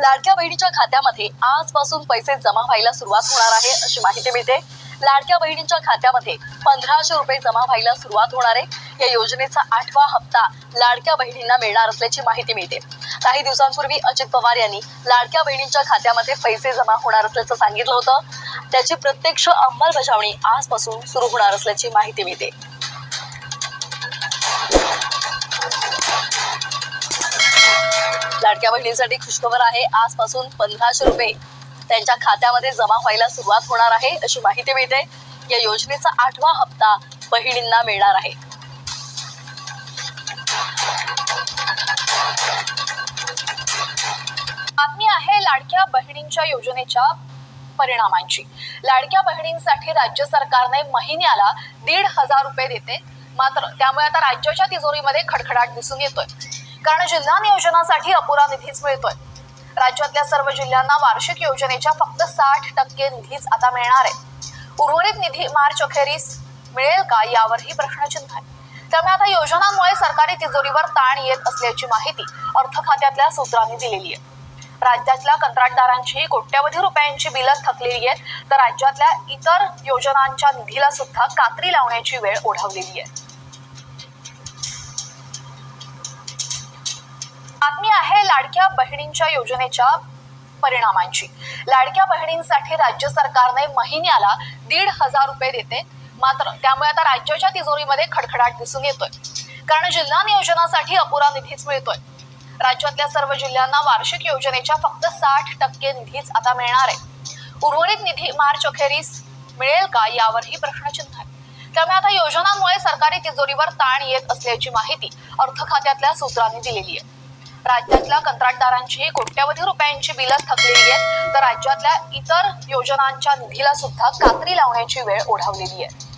लाडक्या बहिणीच्या खात्यामध्ये आजपासून पैसे जमा व्हायला सुरुवात होणार आहे अशी माहिती मिळते. लाडक्या बहिणींच्या खात्यामध्ये पंधराशे रुपये जमा व्हायला सुरुवात होणार आहे. या योजनेचा आठवा हप्ता लाडक्या बहिणींना मिळणार असल्याची माहिती मिळते. काही दिवसांपूर्वी अजित पवार यांनी लाडक्या बहिणींच्या खात्यामध्ये पैसे जमा होणार असल्याचं सांगितलं होतं. त्याची प्रत्यक्ष अंमलबजावणी आजपासून सुरू होणार असल्याची माहिती मिळते. लाडक्या बहिणींसाठी खुशखबर आहे. आजपासून पंधराशे रुपये त्यांच्या खात्यामध्ये जमा व्हायला सुरुवात होणार आहे अशी माहिती मिळते. या योजनेचा आठवा हप्ता बहिणींना मिळणार आहे. बातमी आहे लाडक्या बहिणींच्या योजनेच्या परिणामांची. लाडक्या बहिणींसाठी राज्य सरकारने महिन्याला दीड हजार रुपये देते. मात्र त्यामुळे आता राज्याच्या तिजोरीमध्ये खडखडाट दिसून येतोय. कारण जिल्हा नियोजनासाठी अपुरा निधीच मिळतोय. राज्यातल्या सर्व जिल्ह्यांना वार्षिक योजनेच्या फक्त साठ टक्के निधीच आता मिळणार आहे. उर्वरित निधी मार्च अखेरीस मिळेल का यावरही प्रश्नचिन्ह आहे. त्यामुळे आता योजनांमुळे सरकारी तिजोरीवर ताण येत असल्याची माहिती अर्थ खात्यातल्या सूत्रांनी दिलेली आहे. राज्यातल्या कंत्राटदारांची कोट्यवधी रुपयांची बिलं थकलेली आहेत तर राज्यातल्या इतर योजनांच्या निधीला सुद्धा कात्री लावण्याची वेळ ओढवलेली आहे. लाडक्या बहिणींच्या योजनेच्या परिणामांची. लाडक्या बहिणींसाठी राज्य सरकारने महिन्याला दीड हजार रुपये देते. मात्र त्यामुळे आता राज्याच्या तिजोरीमध्ये खडखडाट दिसून येतोय. कारण जिल्हा नियोजनासाठी अपुरा निधीच मिळतोय. राज्यातल्या सर्व जिल्ह्यांना वार्षिक योजनेच्या फक्त साठ टक्के निधीच आता मिळणार आहे. उर्वरित निधी मार्च अखेरीस मिळेल का यावरही प्रश्नचिन्ह आहे. त्यामुळे आता योजनांमुळे सरकारी तिजोरीवर ताण येत असल्याची माहिती अर्थ खात्यातल्या सूत्रांनी दिलेली आहे. राज्यातल्या कंत्राटदारांची कोट्यवधी रुपयांची बिलं थकलेली आहेत. तर राज्यातल्या इतर योजनांच्या निधीला सुद्धा कात्री लावण्याची वेळ ओढवलेली आहे.